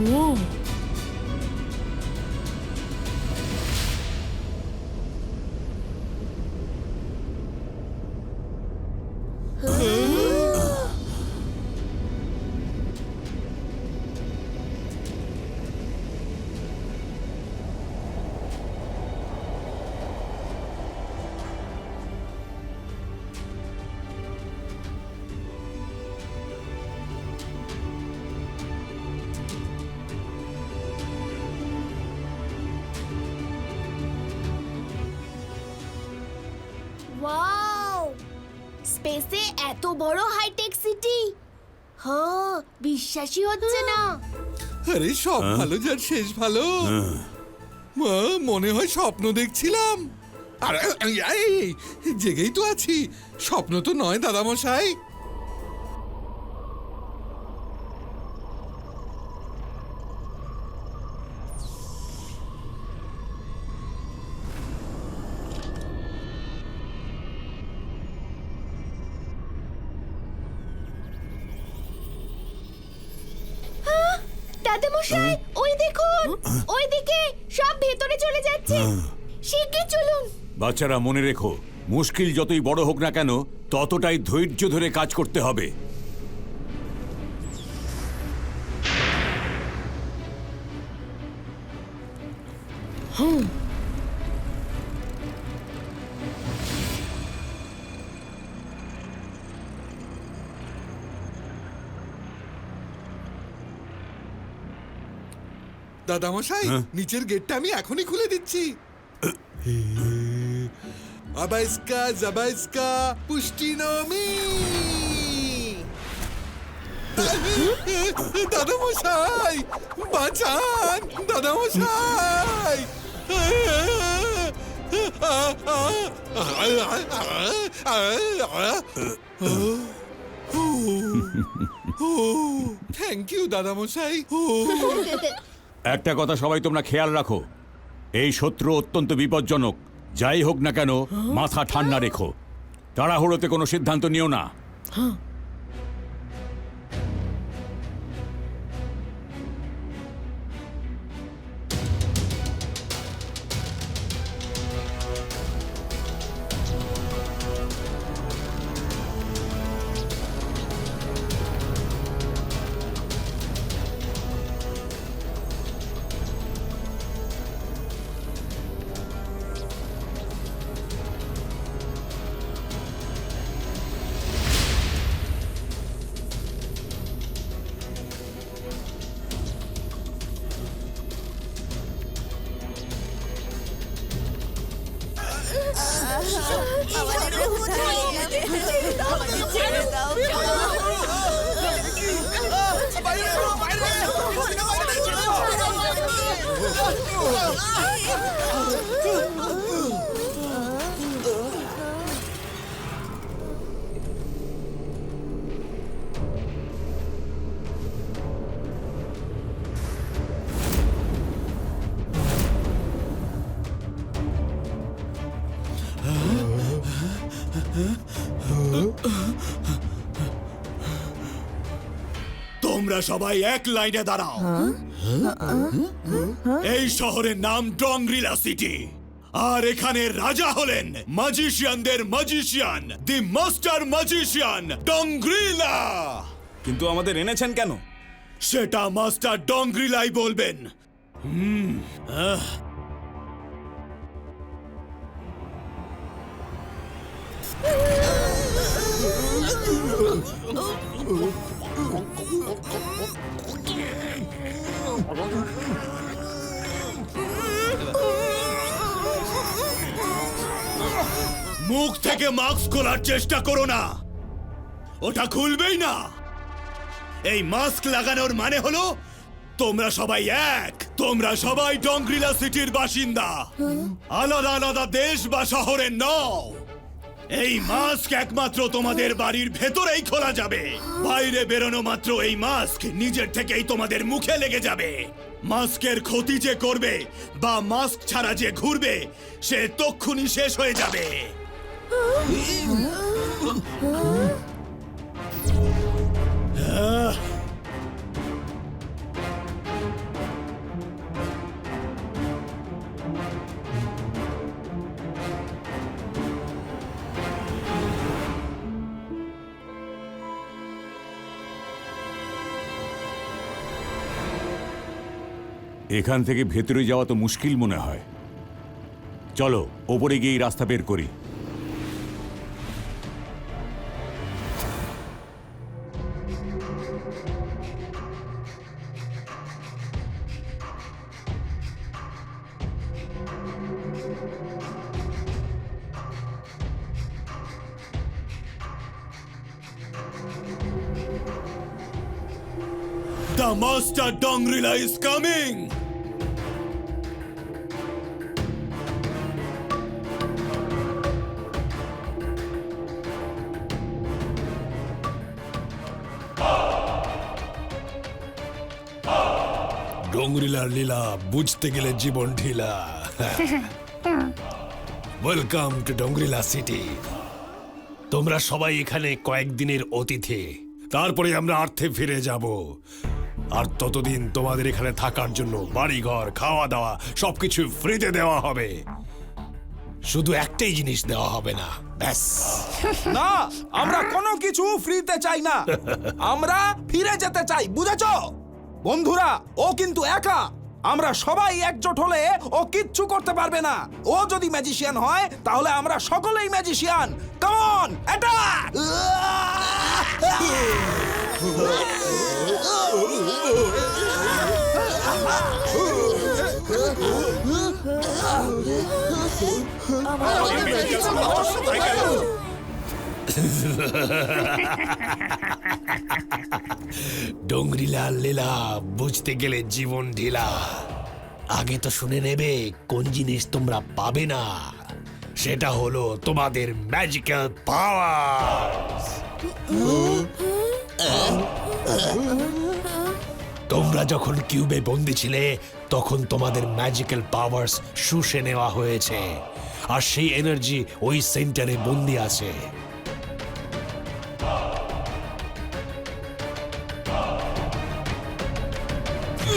예. এত বড় hi tech city হ্যাঁ বিশ্বাসই হচ্ছে না। আরে সব ভালো যার শেষ ভালো। মা, মনে হয় স্বপ্ন দেখছিলাম। আরে এই, জেগেই তো আছি। স্বপ্ন তো নয় দাদামশাই। মশাই ওই দেখুন দিকে সব ভেতরে চলে যাচ্ছে। শিগগির চলুন। বাচ্চারা মনে রেখো মুশকিল যতই বড় হোক না কেন ততটাই ধৈর্য ধরে কাজ করতে হবে। দাদামশাই নিচের গেটটা আমি এখনই খুলে দিচ্ছি। আবাইস্কা জাবাইস্কা পুষ্টিনমি। দাদামশাই বাঁচান দাদামশাই। Thank you দাদামশাই। একটা কথা সবাই তোমরা খেয়াল রাখো। এই শত্রু অত্যন্ত বিপজ্জনক। যাই হোক না কেন, মাথা ঠান্ডা রেখো। তাড়াহুড়োতে কোনো সিদ্ধান্ত নিও না। সবাই এক লাইনে দাঁড়াও। এই শহরের নাম ডংরিলা সিটি। আর এখানে রাজা হলেন ম্যাজিশিয়ানদের ম্যাজিশিয়ান দি মাস্টার ম্যাজিশিয়ান ডংগ্রিলা কিন্তু আমাদের এনেছেন কেন? সেটা মাস্টার ডংগ্রিলাই বলবেন। হুম আহ। মুখ থেকে মাস্ক খোলার চেষ্টা করো না। ওটা খুলবেই না। এই মাস্ক লাগানোর মানে হলো তোমরা সবাই এক, তোমরা সবাই ডংগ্রিলা সিটির বাসিন্দা। আলাদা আলাদা দেশ বা শহরের নও। এই মাস্ক একমাত্র তোমাদের বাড়ির ভেতরেই খোলা যাবে। বাইরে বেরোনো মাত্র এই মাস্ক নিজের থেকেই তোমাদের মুখে লেগে যাবে। মাস্কের ক্ষতি যে করবে বা মাস্ক ছাড়া যে ঘুরবে, সে তক্ষুনি শেষ হয়ে যাবে। এখান থেকে ভেতরে যাওয়া তো মুশকিল মনে হয় চলো, ওপরে গিয়ে রাস্তা বের করি The Master Dongrila is coming! ডোংরিলার লীলা বুঝতে গেলে জীবন ঢিলা। ওয়েলকাম টু ডোংরিলা সিটি তোমরা সবাই এখানে কয়েকদিনের অতিথি। তারপরে আমরা আর্থে ফিরে যাব। আর ততদিন তোমাদের এখানে থাকার জন্য বাড়িঘর খাওয়া দাওয়া সবকিছু ফ্রিতে দেওয়া হবে। শুধু একটাই জিনিস দেওয়া হবে না ব্যাস। না আমরা কোনো কিছু ফ্রিতে চাই না। আমরা ফিরে যেতে চাই বুঝেছ? বন্ধুরা, ও কিন্তু একা। আমরা সবাই একজোট হলে ও কিচ্ছু করতে পারবে না। ও যদি ম্যাজিশিয়ান হয়, তাহলে আমরা সকলেই ম্যাজিশিয়ান কমন অ্যাটাক ডোংরিলা লীলা বুঝতে গেলে জীবন ঢিলা। আগে তো শুনে নেবে কোন জিনিস তোমরা পাবে না। সেটা হলো তোমাদের ম্যাজিক্যাল পাওয়ার তোমরা যখন কিউবে বন্দি ছিলে, তখন তোমাদের ম্যাজিক্যাল পাওয়ার্স শুষে নেওয়া হয়েছে। আর সেই এনার্জি ওই সেন্টারে বন্দি আছে।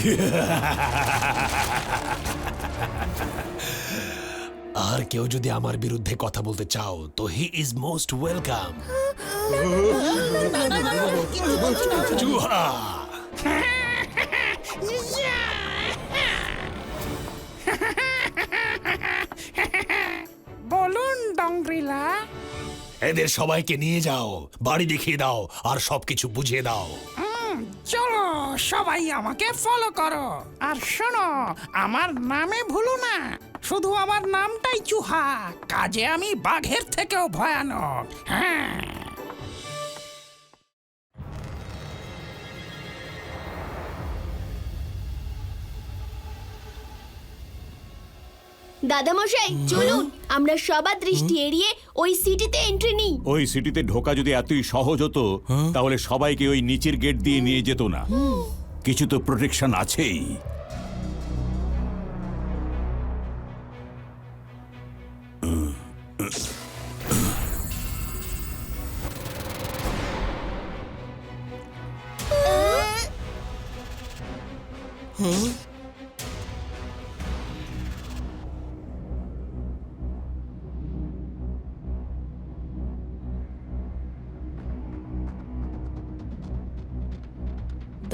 আর কেউ যদি আমার বিরুদ্ধে কথা বলতে চাও তো হি ইজ মোস্ট ওয়েলকাম জুহা! বলুন ডংগ্রিলা এদের সবাইকে নিয়ে যাও বাড়ি দেখিয়ে দাও আর সবকিছু বুঝিয়ে দাও। সবাই আমাকে ফলো করো। আর শোনো, আমার নামে ভুলো না। শুধু আমার নামটাই চুহা, কাজে আমি বাঘের থেকেও ভয়ানক। হ্যাঁ। দাদামশাই চলুন আমরা সবার দৃষ্টি এড়িয়ে ওই সিটিতে এন্ট্রি নিই। ওই সিটিতে ঢোকা যদি এতই সহজ হতো তাহলে সবাইকে ওই নিচের গেট দিয়ে নিয়ে যেত না। কিছু তো প্রোটেকশন আছেই।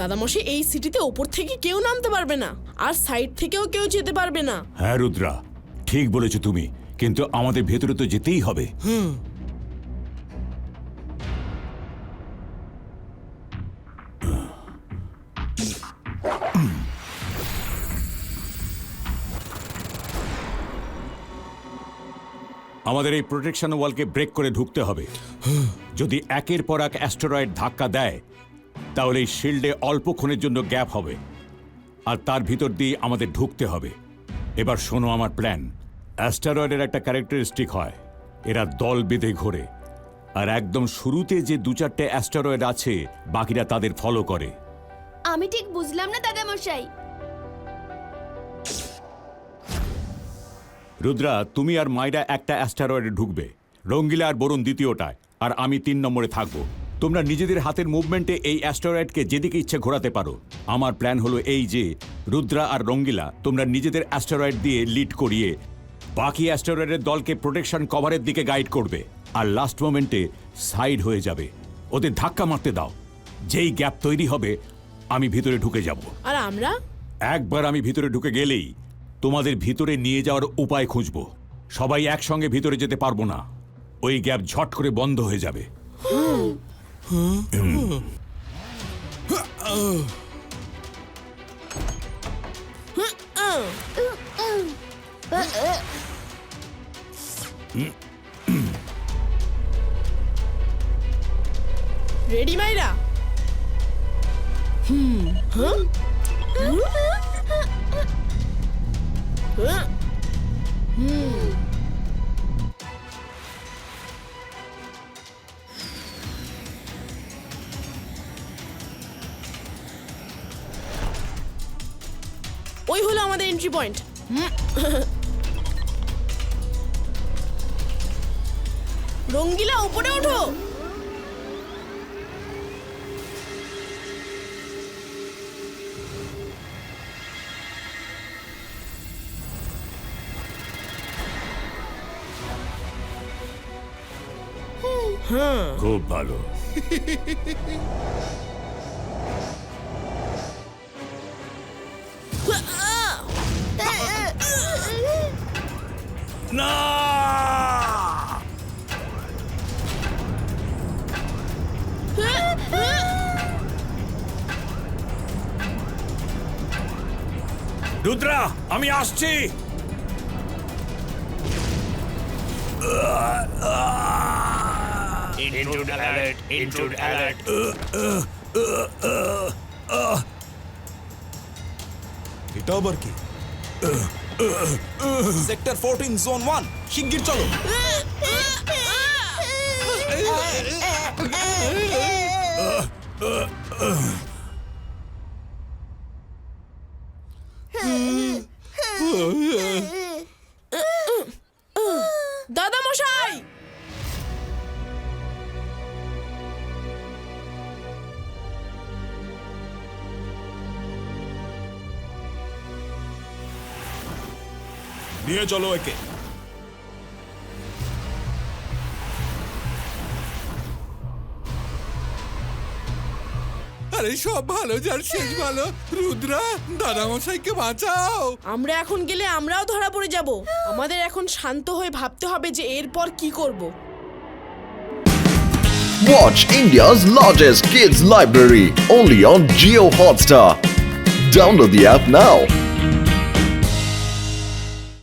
দাদামশাই এই সিটিতে ওপর থেকে কেউ নামতে পারবে না। আর সাইড থেকেও কেউ যেতে পারবে না। হ্যাঁ রুদ্রা ঠিক বলেছ তুমি কিন্তু আমাদের ভেতরে তো যেতেই হবে। আমাদের এই প্রোটেকশন ওয়ালকে ব্রেক করে ঢুকতে হবে। যদি একের পর এক অ্যাস্টেরয়েড ধাক্কা দেয় তাহলে এই শিল্ডে অল্পক্ষণের জন্য গ্যাপ হবে। আর তার ভিতর দিয়ে আমাদের ঢুকতে হবে। এবার শোনো আমার প্ল্যান। অ্যাস্টারয়েডের একটা ক্যারেক্টারিস্টিক হয়। এরা দল বেঁধে ঘোরে। আর একদম শুরুতে যে দু চারটে অ্যাস্টারয়েড আছে বাকিরা তাদের ফলো করে। আমি ঠিক বুঝলাম না দাদা মশাই রুদ্রা তুমি আর মাইরা একটা অ্যাস্টারয়েডে ঢুকবে। রঙ্গিলা আর বরুণ দ্বিতীয়টায়। আর আমি তিন নম্বরে থাকব। তোমরা নিজেদের হাতের মুভমেন্টে এই অ্যাস্টারয়েডকে যেদিকে ইচ্ছে ঘোরাতে পারো। আমার প্ল্যান হলো এই যে রুদ্রা আর রঙ্গিলা তোমরা নিজেদের অ্যাস্টারয়েড দিয়ে লিড করিয়ে বাকি অ্যাস্টারয়েডের দলকে প্রোটেকশন কভারের দিকে গাইড করবে আর লাস্ট মোমেন্টে সাইড হয়ে যাবে। ওদের ধাক্কা মারতে দাও। যেই গ্যাপ তৈরি হবে আমি ভিতরে ঢুকে যাব। আর আমরা? একবার আমি ভিতরে ঢুকে গেলেই তোমাদের ভিতরে নিয়ে যাওয়ার উপায় খুঁজব। সবাই একসঙ্গে ভিতরে যেতে পারব না। ওই গ্যাপ ঝট করে বন্ধ হয়ে যাবে। レディマイラうん。ওই হলো আমাদের এন্ট্রি পয়েন্ট রঙ্গিলা উপরে ওঠো। খুব ভালো। না রুদ্রা আমি আসছি এটা আবার কি সেক্টর ফোরটিন জোন ওয়ান শিগগির চলো নিয়ে চলো একে। আরে সব ভালো যার শেষ ভালো। রুদ্রা দাদামশাইকে বাঁচাও। আমরা এখন গেলে আমরাও ধরা পড়ে যাব। আমাদের এখন শান্ত হয়ে ভাবতে হবে যে এরপর কি করব। Watch India's largest kids library only on Geo Hotstar. Download the app now.